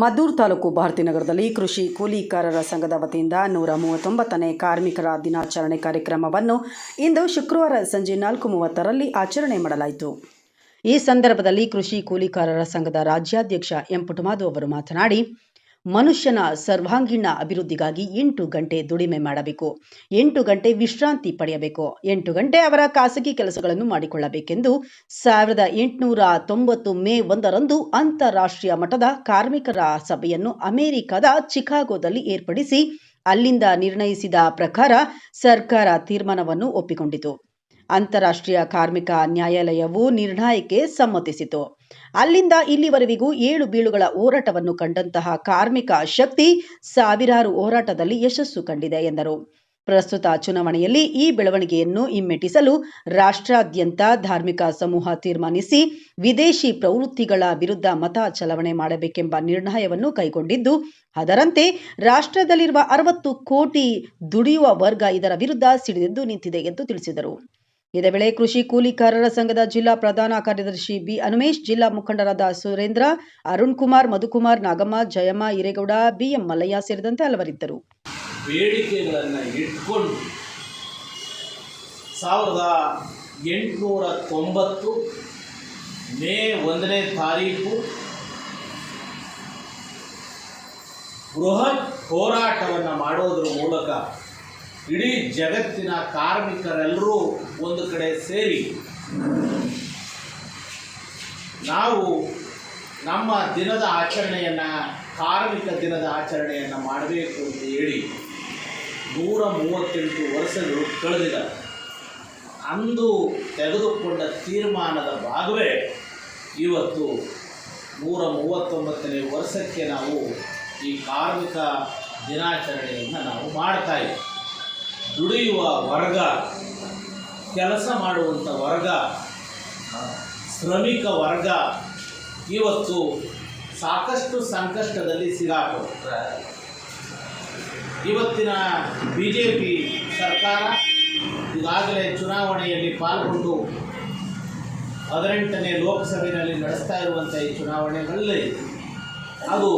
ಮದ್ದೂರು ತಾಲೂಕು ಭಾರತೀನಗರದಲ್ಲಿ ಕೃಷಿ ಕೂಲಿಕಾರರ ಸಂಘದ ವತಿಯಿಂದ ನೂರ ಮೂವತ್ತೊಂಬತ್ತನೇ ಕಾರ್ಮಿಕರ ದಿನಾಚರಣೆ ಕಾರ್ಯಕ್ರಮವನ್ನು ಇಂದು ಶುಕ್ರವಾರ ಸಂಜೆ ನಾಲ್ಕು ಮೂವತ್ತರಲ್ಲಿ ಆಚರಣೆ ಮಾಡಲಾಯಿತು. ಈ ಸಂದರ್ಭದಲ್ಲಿ ಕೃಷಿ ಕೂಲಿಕಾರರ ಸಂಘದ ರಾಜ್ಯಾಧ್ಯಕ್ಷ ಎಂ ಪುಟಮಾದು ಅವರು ಮಾತನಾಡಿ ಮನುಷ್ಯನ ಸರ್ವಾಂಗೀಣ ಅಭಿವೃದ್ಧಿಗಾಗಿ ಎಂಟು ಗಂಟೆ ದುಡಿಮೆ ಮಾಡಬೇಕು. ಎಂಟು ಗಂಟೆ ವಿಶ್ರಾಂತಿ ಪಡೆಯಬೇಕು. ಎಂಟು ಗಂಟೆ ಅವರ ಖಾಸಗಿ ಕೆಲಸಗಳನ್ನು ಮಾಡಿಕೊಳ್ಳಬೇಕೆಂದು ಸಾವಿರದ ಎಂಟುನೂರ ತೊಂಬತ್ತು ಮೇ ಒಂದರಂದು ಅಂತಾರಾಷ್ಟ್ರೀಯ ಮಟ್ಟದ ಕಾರ್ಮಿಕರ ಸಭೆಯನ್ನು ಅಮೆರಿಕದ ಚಿಕಾಗೋದಲ್ಲಿ ಏರ್ಪಡಿಸಿ ಅಲ್ಲಿಂದ ನಿರ್ಣಯಿಸಿದ ಪ್ರಕಾರ ಸರ್ಕಾರ ತೀರ್ಮಾನವನ್ನು ಒಪ್ಪಿಕೊಂಡಿತು. ಅಂತಾರಾಷ್ಟ್ರೀಯ ಕಾರ್ಮಿಕ ನ್ಯಾಯಾಲಯವು ನಿರ್ಣಯಕ್ಕೆ ಸಮ್ಮತಿಸಿತು. ಅಲ್ಲಿಂದ ಇಲ್ಲಿವರೆವಿಗೂ ಏಳು ಬೀಳುಗಳ ಹೋರಾಟವನ್ನು ಕಂಡಂತಹ ಕಾರ್ಮಿಕ ಶಕ್ತಿ ಸಾವಿರಾರು ಹೋರಾಟದಲ್ಲಿ ಯಶಸ್ಸು ಕಂಡಿದೆ ಎಂದರು. ಪ್ರಸ್ತುತ ಚುನಾವಣೆಯಲ್ಲಿ ಈ ಬೆಳವಣಿಗೆಯನ್ನು ಹಿಮ್ಮೆಟ್ಟಿಸಲು ರಾಷ್ಟ್ರಾದ್ಯಂತ ಧಾರ್ಮಿಕ ಸಮೂಹ ತೀರ್ಮಾನಿಸಿ ವಿದೇಶಿ ಪ್ರವೃತ್ತಿಗಳ ವಿರುದ್ಧ ಮತ ಚಲಾವಣೆ ಮಾಡಬೇಕೆಂಬ ನಿರ್ಣಯವನ್ನು ಕೈಗೊಂಡಿದ್ದು, ಅದರಂತೆ ರಾಷ್ಟ್ರದಲ್ಲಿರುವ ಅರವತ್ತು ಕೋಟಿ ದುಡಿಯುವ ವರ್ಗ ಇದರ ವಿರುದ್ಧ ಸಿಡಿದೆದ್ದು ನಿಂತಿದೆ ಎಂದು ತಿಳಿಸಿದರು. ಇದೇ ವೇಳೆ ಕೃಷಿ ಕೂಲಿಕಾರರ ಸಂಘದ ಜಿಲ್ಲಾ ಪ್ರಧಾನ ಕಾರ್ಯದರ್ಶಿ ಬಿ ಅನುಮೇಶ್, ಜಿಲ್ಲಾ ಮುಖಂಡರಾದ ಸುರೇಂದ್ರ, ಅರುಣ್ ಕುಮಾರ್, ಮಧುಕುಮಾರ್, ನಾಗಮ್ಮ, ಜಯಮ್ಮ, ಹಿರೇಗೌಡ, ಬಿಎಂ ಮಲ್ಲಯ್ಯ ಸೇರಿದಂತೆ ಹಲವರಿದ್ದರು. ಬೇಡಿಕೆಗಳನ್ನು ಇಟ್ಕೊಂಡು ಸಾವಿರದ ಎಂಟುನೂರ ತೊಂಬತ್ತು ಮೇ ಒಂದನೇ ತಾರೀಕು ಬೃಹತ್ ಹೋರಾಟವನ್ನು ಮಾಡೋದ್ರ ಮೂಲಕ ಇಡೀ ಜಗತ್ತಿನ ಕಾರ್ಮಿಕರೆಲ್ಲರೂ ಒಂದು ಕಡೆ ಸೇರಿ ನಾವು ನಮ್ಮ ದಿನದ ಆಚರಣೆಯನ್ನು, ಕಾರ್ಮಿಕ ದಿನದ ಆಚರಣೆಯನ್ನು ಮಾಡಬೇಕು ಅಂತ ಹೇಳಿ ನೂರ ಮೂವತ್ತೆಂಟು ವರ್ಷಗಳು ಕಳೆದಿದೆ. ಅಂದು ತೆಗೆದುಕೊಂಡ ತೀರ್ಮಾನದ ಭಾಗವೇ ಇವತ್ತು ನೂರ ಮೂವತ್ತೊಂಬತ್ತನೇ ವರ್ಷಕ್ಕೆ ನಾವು ಈ ಕಾರ್ಮಿಕ ದಿನಾಚರಣೆಯನ್ನು ನಾವು ಮಾಡ್ತಾ ಇದ್ದೀವಿ. ದುಡಿಯುವ ವರ್ಗ, ಕೆಲಸ ಮಾಡುವಂಥ ವರ್ಗ ಶ್ರಮಿಕ ವರ್ಗ ಇವತ್ತು ಸಾಕಷ್ಟು ಸಂಕಷ್ಟದಲ್ಲಿ ಸಿಗಾಕ ಇವತ್ತಿನ ಬಿ ಜೆ ಪಿ ಸರ್ಕಾರ ಈಗಾಗಲೇ ಚುನಾವಣೆಯಲ್ಲಿ ಪಾಲ್ಗೊಂಡು ಹದಿನೆಂಟನೇ ಲೋಕಸಭೆಯಲ್ಲಿ ನಡೆಸ್ತಾ ಇರುವಂಥ ಈ ಚುನಾವಣೆಗಳಲ್ಲಿ ಅದು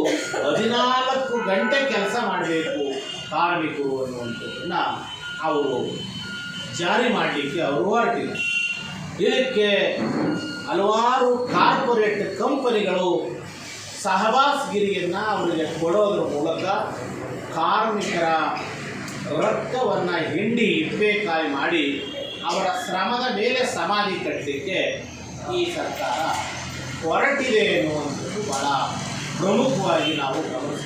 ಹದಿನಾಲ್ಕು ಗಂಟೆ ಕೆಲಸ ಮಾಡಬೇಕು ಕಾರ್ಮಿಕರು ಅನ್ನುವಂಥದ್ದನ್ನು ಅವರು ಜಾರಿ ಮಾಡಲಿಕ್ಕೆ ಅವರು ಹೊರಟಿಲ್ಲ ಇದಕ್ಕೆ ಹಲವಾರು ಕಾರ್ಪೊರೇಟ್ ಕಂಪನಿಗಳು ಸಹವಾಸ್ಗಿರಿಯನ್ನು ಅವರಿಗೆ ಕೊಡೋದ್ರ ಮೂಲಕ ಕಾರ್ಮಿಕರ ರಕ್ತವನ್ನು ಹಿಂಡಿ ಇಪ್ಪೇಕಾಯಿ ಮಾಡಿ ಅವರ ಶ್ರಮದ ಮೇಲೆ ಸಮಾಧಿ ಕಟ್ಟಲಿಕ್ಕೆ ಈ ಸರ್ಕಾರ ಹೊರಟಿದೆ ಎನ್ನುವಂಥದ್ದು ಬಹಳ ಪ್ರಮುಖವಾಗಿ ನಾವು ಗಮನಿಸಬೇಕು.